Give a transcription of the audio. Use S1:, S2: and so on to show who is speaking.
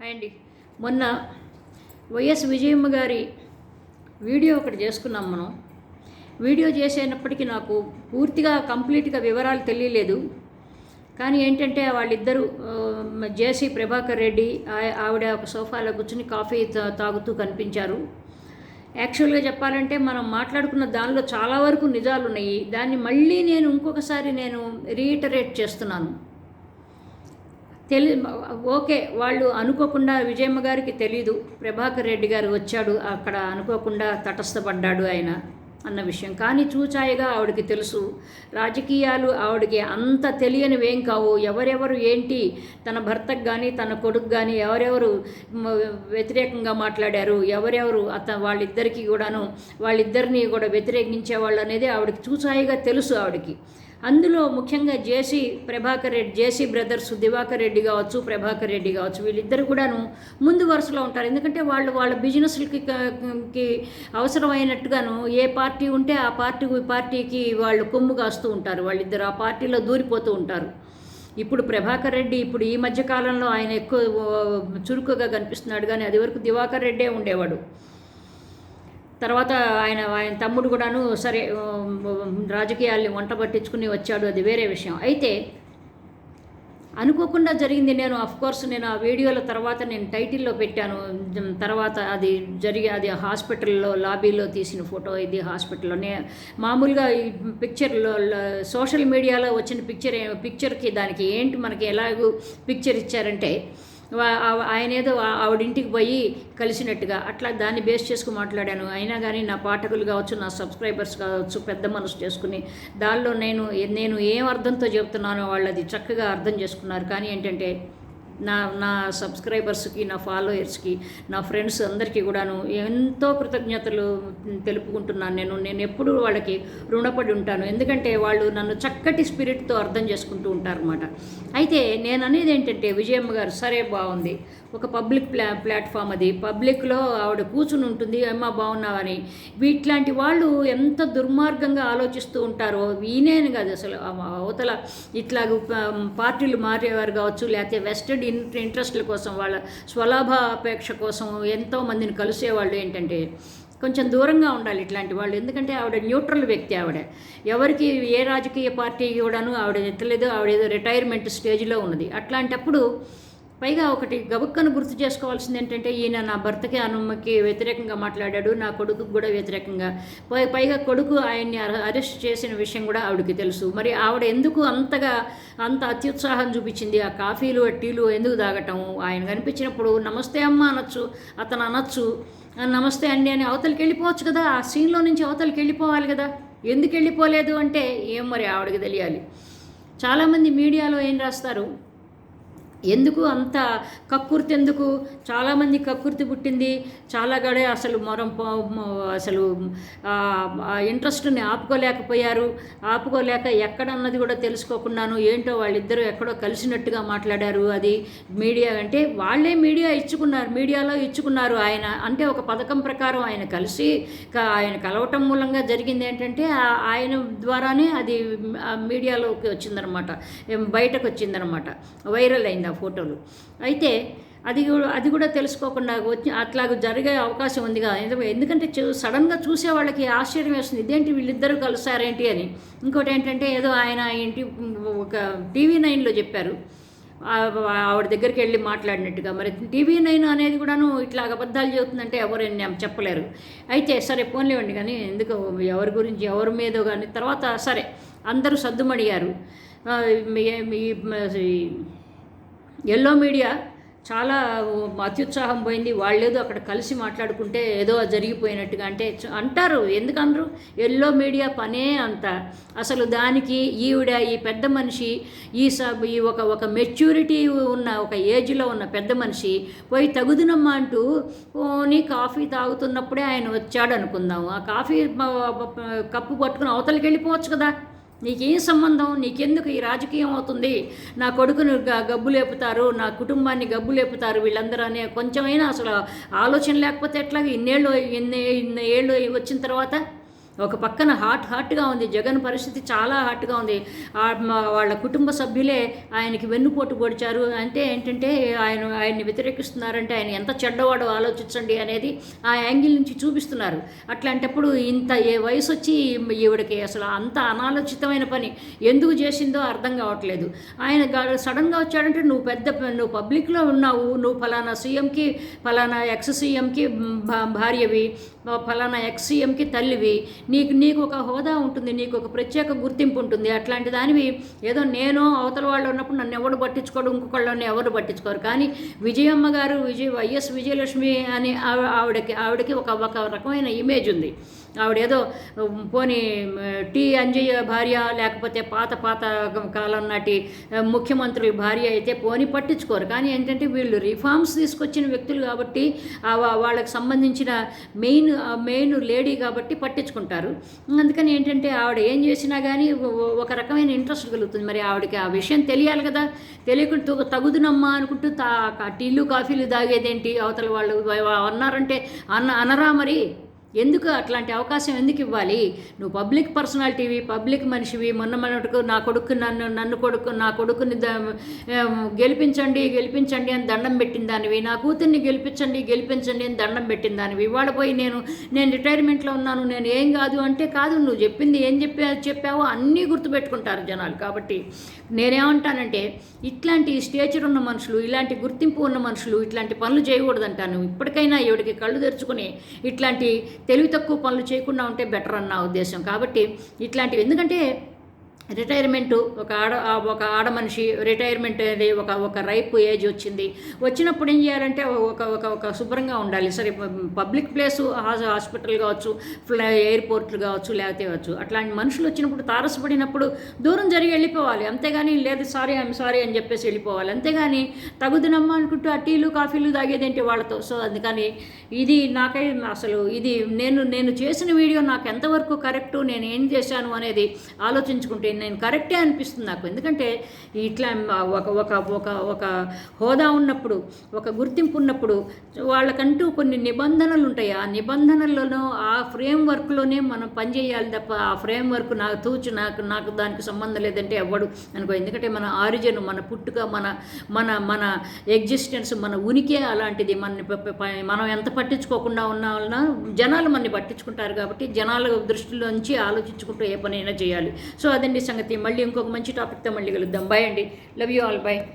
S1: Hi అండి. మొన్న YS Vijayamma గారి వీడియో ఒకటి చేసుకున్నాం మనం. వీడియో చేసేటప్పటికీ నాకు పూర్తిగా కంప్లీట్గా వివరాలు తెలియలేదు. కానీ ఏంటంటే వాళ్ళిద్దరూ జేసీ ప్రభాకర్ రెడ్డి ఆవిడ ఒక సోఫాలో కూర్చుని కాఫీ తా- తాగుతూ కనిపించారు. యాక్చువల్గా చెప్పాలంటే మనం మాట్లాడుకున్న దానిలో చాలా వరకు నిజాలు ఉన్నాయి దాన్ని మళ్ళీ నేను ఇంకొకసారి నేను రీఇటరేట్ చేస్తున్నాను. తెలి ఓకే వాళ్ళు అనుకోకుండా విజయమ్మ గారికి తెలీదు. ప్రభాకర్ రెడ్డి గారు వచ్చాడు అక్కడ అనుకోకుండా తటస్థపడ్డాడు ఆయన అన్న విషయం. కానీ చూచాయిగా ఆవిడకి తెలుసు. రాజకీయాలు ఆవిడకి అంత తెలియనివేం కావు. ఎవరెవరు ఏంటి? తన భర్తకు కానీ తన కొడుకు కానీ ఎవరెవరు వ్యతిరేకంగా మాట్లాడారు? ఎవరెవరు? అత వాళ్ళిద్దరికీ కూడాను వాళ్ళిద్దరిని కూడా వ్యతిరేకించే వాళ్ళు అనేది ఆవిడకి చూచాయిగా తెలుసు ఆవిడకి. అందులో ముఖ్యంగా JC Prabhakar Reddy JC brothers Diwakar Reddy కావచ్చు ప్రభాకర్ రెడ్డి కావచ్చు వీళ్ళిద్దరు కూడాను ముందు వరుసలో ఉంటారు. ఎందుకంటే వాళ్ళు వాళ్ళ బిజినెస్లకి అవసరమైనట్టుగాను ఏ పార్టీ ఉంటే ఆ పార్టీ పార్టీకి వాళ్ళు కొమ్ము కాస్తూ ఉంటారు. వాళ్ళిద్దరు ఆ పార్టీలో దూరిపోతూ ఉంటారు. ఇప్పుడు ప్రభాకర్ రెడ్డి ఇప్పుడు ఈ మధ్యకాలంలో ఆయన ఎక్కువ చురుకుగా కనిపిస్తున్నాడు. కానీ అది వరకు దివాకర్ రెడ్డే ఉండేవాడు. తర్వాత ఆయన ఆయన తమ్ముడు కూడాను సరే రాజకీయాల్ని వంట పట్టించుకుని వచ్చాడు. అది వేరే విషయం. అయితే అనుకోకుండా జరిగింది. నేను అఫ్ కోర్స్ నేను ఆ వీడియోల తర్వాత నేను టైటిల్లో పెట్టాను. తర్వాత అది జరిగి అది హాస్పిటల్లో లాబీలో తీసిన ఫోటో ఇది హాస్పిటల్లో. నే మామూలుగా ఈ పిక్చర్లో సోషల్ మీడియాలో వచ్చిన పిక్చర్ పిక్చర్కి దానికి ఏంటి మనకి ఎలాగూ పిక్చర్ ఇచ్చారంటే ఆయన ఏదో ఆవిడింటికి పోయి కలిసినట్టుగా అట్లా దాన్ని బేస్ చేసుకుని మాట్లాడాను. అయినా కానీ నా పాఠకులు కావచ్చు నా సబ్స్క్రైబర్స్ కావచ్చు పెద్ద మనసు చేసుకుని దానిలో నేను నేను ఏం అర్థంతో చెప్తున్నానో వాళ్ళు అది చక్కగా అర్థం చేసుకున్నారు. కానీ ఏంటంటే నా నా సబ్స్క్రైబర్స్కి నా ఫాలోయర్స్కి నా ఫ్రెండ్స్ అందరికీ కూడాను ఎంతో కృతజ్ఞతలు తెలుపుకుంటున్నాను నేను. నేను ఎప్పుడూ వాళ్ళకి రుణపడి ఉంటాను. ఎందుకంటే వాళ్ళు నన్ను చక్కటి స్పిరిట్తో అర్థం చేసుకుంటూ ఉంటారన్నమాట. అయితే నేను అనేది ఏంటంటే విజయమ్మ గారు సరే బాగుంది ఒక పబ్లిక్ ప్లా ప్లాట్ఫామ్ అది. పబ్లిక్లో ఆవిడ కూర్చుని ఉంటుంది. అమ్మ బాగున్నావని వీట్లాంటి వాళ్ళు ఎంత దుర్మార్గంగా ఆలోచిస్తూ ఉంటారో ఈయనేని కాదు అసలు. అవతల ఇట్లా పార్టీలు మారేవారు కావచ్చు లేకపోతే వెస్టర్న్ ఇన్ ఇంట్రెస్ట్ల కోసం వాళ్ళ స్వలాభ అపేక్ష కోసం ఎంతో మందిని కలిసేవాళ్ళు ఏంటంటే కొంచెం దూరంగా ఉండాలి ఇట్లాంటి వాళ్ళు. ఎందుకంటే ఆవిడ న్యూట్రల్ వ్యక్తి ఆవిడ. ఎవరికి ఏ రాజకీయ పార్టీ కూడాను ఆవిడ ఎత్తలేదు. ఆవిడ ఏదో రిటైర్మెంట్ స్టేజ్లో ఉన్నది. అట్లాంటప్పుడు పైగా ఒకటి గబుక్కను గుర్తు చేసుకోవాల్సింది ఏంటంటే ఈయన నా భర్తకి అనుమ్మకి వ్యతిరేకంగా మాట్లాడాడు. నా కొడుకు కూడా వ్యతిరేకంగా. పై- పైగా కొడుకు ఆయన్ని అరెస్ట్ చేసిన విషయం కూడా ఆవిడకి తెలుసు. మరి ఆవిడ ఎందుకు అంతగా అంత అత్యుత్సాహం చూపించింది? ఆ కాఫీలు ఆ టీలు ఎందుకు తాగటం? ఆయన కనిపించినప్పుడు నమస్తే అమ్మ అనొచ్చు అతను అనొచ్చు. నమస్తే అండి అని అవతలికి వెళ్ళిపోవచ్చు కదా. ఆ సీన్లో నుంచి అవతలికి వెళ్ళిపోవాలి కదా. ఎందుకు వెళ్ళిపోలేదు అంటే ఏం మరి ఆవిడకి తెలియాలి. చాలామంది మీడియాలో ఏం రాస్తారు? ఎందుకు అంత కక్కుర్తి ఎందుకు? చాలామంది కక్కుర్తి పుట్టింది. చాలా గడే అసలు మొరం అసలు ఇంట్రెస్ట్ని ఆపుకోలేకపోయారు. ఆపుకోలేక ఎక్కడన్నది కూడా తెలుసుకోకున్నాను. ఏంటో వాళ్ళిద్దరూ ఎక్కడో కలిసినట్టుగా మాట్లాడారు అది మీడియా అంటే వాళ్ళే మీడియా ఇచ్చుకున్నారు. మీడియాలో ఇచ్చుకున్నారు ఆయన. అంటే ఒక పథకం ప్రకారం ఆయన కలిసి ఆయన కలవటం మూలంగా జరిగింది ఏంటంటే ఆయన ద్వారానే అది ఆ మీడియాలోకి వచ్చిందనమాట. బయటకు వచ్చిందనమాట వైరల్ అయింది ఫోటోలు. అయితే అది కూడా అది కూడా తెలుసుకోకుండా వచ్చి అట్లాగ జరిగే అవకాశం ఉంది కదా ఎందుకంటే చూ- సడన్గా చూసే వాళ్ళకి ఆశ్చర్యం వేస్తుంది. ఇదేంటి వీళ్ళిద్దరూ కలిసారేంటి అని. ఇంకోటి ఏంటంటే ఏదో ఆయన ఏంటి ఒక టీవీ నైన్లో చెప్పారు. ఆవిడ దగ్గరికి వెళ్ళి మాట్లాడినట్టుగా. మరి టీవీ నైన్ అనేది కూడాను ఇట్లా అబద్ధాలు చెబుతుందంటే ఎవరు చెప్పలేరు. అయితే సరే పోన్లేవండి కానీ ఎందుకు ఎవరి గురించి ఎవరి మీదో కానీ తర్వాత సరే అందరూ సద్దుమడిగారు ఎల్లో మీడియా చాలా అత్యుత్సాహం పోయింది. వాళ్ళేదో అక్కడ కలిసి మాట్లాడుకుంటే ఏదో జరిగిపోయినట్టుగా అంటే అంటారు. ఎందుకనరు ఎల్లో మీడియా పనే అంత. అసలు దానికి ఈవిడ ఈ పెద్ద మనిషి ఈ సబ్ ఈ ఒక ఒక మెచ్యూరిటీ ఉన్న ఒక ఏజ్లో ఉన్న పెద్ద మనిషి పోయి తగుదునమ్మా అంటూ నీ కాఫీ తాగుతున్నప్పుడే ఆయన వచ్చాడు అనుకుందాం ఆ కాఫీ కప్పు పట్టుకుని అవతలికి వెళ్ళిపోవచ్చు కదా. నీకేం సంబంధం? నీకెందుకు ఈ రాజకీయం అవుతుంది? నా కొడుకును గ- గబ్బు లేపుతారు నా కుటుంబాన్ని గబ్బు లేపుతారు వీళ్ళందరూ అనే కొంచెమైనా అసలు ఆలోచన లేకపోతే ఎట్లాగ? ఇన్నేళ్ళు ఇన్ని ఇన్ని ఏళ్ళు వచ్చిన తర్వాత ఒక పక్కన హాట్ హాట్గా ఉంది. జగన్ పరిస్థితి చాలా హాట్గా ఉంది. వాళ్ళ కుటుంబ సభ్యులే ఆయనకి వెన్నుపోటు పొడిచారు. అంటే ఏంటంటే ఆయన ఆయన్ని వ్యతిరేకిస్తున్నారంటే ఆయన ఎంత చెడ్డవాడో ఆలోచించండి అనేది ఆ యాంగిల్ నుంచి చూపిస్తున్నారు. అట్లాంటప్పుడు ఇంత ఏ వయసు వచ్చి ఈవిడకి అసలు అంత అనాలోచితమైన పని ఎందుకు చేసిందో అర్థం కావట్లేదు. ఆయన సడన్గా వచ్చాడంటే నువ్వు పెద్ద నువ్వు పబ్లిక్లో ఉన్నావు. నువ్వు ఫలానా సీఎంకి ఫలానా ఎక్స్ సీఎంకి భార్యవి ఫలానా ఎక్స్ సీఎంకి తల్లివి. నీకు నీకు ఒక హోదా ఉంటుంది నీకు ఒక ప్రత్యేక గుర్తింపు ఉంటుంది. అట్లాంటి దానివి ఏదో నేను అవతల వాళ్ళు ఉన్నప్పుడు నన్ను ఎవరు పట్టించుకోడు ఇంకొకళ్ళని ఎవరు పట్టించుకోరు. కానీ విజయమ్మ గారు విజయ వైఎస్ విజయలక్ష్మి అని ఆవిడకి ఆవిడకి ఒక ఒక రకమైన ఇమేజ్ ఉంది. ఆవిడేదో ఉమ్, పోనీ టీ అంజయ్య భార్య లేకపోతే పాత పాత కాలం నాటి ముఖ్యమంత్రుల భార్య అయితే పోనీ పట్టించుకోరు. కానీ ఏంటంటే వీళ్ళు రిఫార్మ్స్ తీసుకొచ్చిన వ్యక్తులు కాబట్టి వాళ్ళకి సంబంధించిన మెయిన్ మెయిన్ లేడీ కాబట్టి పట్టించుకుంటారు. అందుకని ఏంటంటే ఆవిడ ఏం చేసినా కానీ ఒక రకమైన ఇంట్రెస్ట్ కలుగుతుంది. మరి ఆవిడకి ఆ విషయం తెలియాలి కదా. తెలియకుండా తగుదునమ్మా అనుకుంటూ తా టీలు కాఫీలు తాగేదేంటి? అవతల వాళ్ళు అన్నారంటే అన్న అనరా మరి? ఎందుకు అట్లాంటి అవకాశం ఎందుకు ఇవ్వాలి? నువ్వు పబ్లిక్ పర్సనాలిటీవి పబ్లిక్ మనిషివి. మొన్న మొన్నటికు నా కొడుకు నన్ను నన్ను కొడుకు నా కొడుకుని ద- గెలిపించండి గెలిపించండి అని దండం పెట్టిన దానివి. నా కూతుర్ని గెలిపించండి గెలిపించండి అని దండం పెట్టిన దానివి. ఇవాళ పోయి నేను నేను రిటైర్మెంట్లో ఉన్నాను. నేను ఏం కాదు అంటే కాదు. నువ్వు చెప్పింది ఏం చెప్పా చెప్పావో అన్నీ గుర్తుపెట్టుకుంటారు జనాలు. కాబట్టి నేనేమంటానంటే ఇట్లాంటి స్టేచర్ ఉన్న మనుషులు ఇలాంటి గుర్తింపు ఉన్న మనుషులు ఇట్లాంటి పనులు చేయకూడదంటాను. ఇప్పటికైనా ఈవిడికి కళ్ళు తెరుచుకుని ఇట్లాంటి తెలివి తక్కువ పనులు చేయకుండా ఉంటే బెటర్ అన్న ఉద్దేశం. కాబట్టి ఇట్లాంటివి ఎందుకంటే రిటైర్మెంటు ఒక ఆడ ఒక ఆడ మనిషి రిటైర్మెంట్ అనేది ఒక ఒక రైప్ ఏజ్ వచ్చింది. వచ్చినప్పుడు ఏం చేయాలంటే ఒక ఒక ఒక శుభ్రంగా ఉండాలి. సరే పబ్లిక్ ప్లేస్ హాస్పిటల్ కావచ్చు ఫ్లై ఎయిర్పోర్ట్లు కావచ్చు లేకపోతే కావచ్చు. అట్లాంటి మనుషులు వచ్చినప్పుడు తారసపడినప్పుడు దూరం జరిగి వెళ్ళిపోవాలి. అంతేగాని లేదు సారీ ఐఎమ్ సారీ అని చెప్పేసి వెళ్ళిపోవాలి. అంతేగాని తగుదునమ్మా అనుకుంటూ ఆ టీలు కాఫీలు తాగేదేంటి వాళ్ళతో? సో అందుకని ఇది నాకై అసలు ఇది నేను నేను చేసిన వీడియో నాకు ఎంతవరకు కరెక్టు నేను ఏం చేశాను అనేది ఆలోచించుకుంటే నేను కరెక్టే అనిపిస్తుంది నాకు. ఎందుకంటే ఇట్లా ఒక ఒక ఒక ఒక హోదా ఉన్నప్పుడు ఒక గుర్తింపు ఉన్నప్పుడు వాళ్ళకంటూ కొన్ని నిబంధనలు ఉంటాయి. ఆ నిబంధనలను ఆ ఫ్రేమ్ వర్క్లోనే మనం పనిచేయాలి తప్ప ఆ ఫ్రేమ్ వర్క్ నాకు తూచు నాకు నాకు దానికి సంబంధం లేదంటే ఎవ్వడు అనుకో. ఎందుకంటే మన ఆరిజిన్ మన పుట్టుక మన మన మన ఎగ్జిస్టెన్స్ మన ఉనికి అలాంటిది. మన మనం ఎంత పట్టించుకోకుండా ఉన్న వలన జనాలు మనని పట్టించుకుంటారు కాబట్టి జనాల దృష్టిలోంచి ఆలోచించుకుంటూ ఏ పనైనా చేయాలి. సో అదండి సంగతి. మళ్ళీ ఇంకొక మంచి టాపిక్తో మళ్ళీ కలుద్దాం. బాయ్ అండి. Love you all bye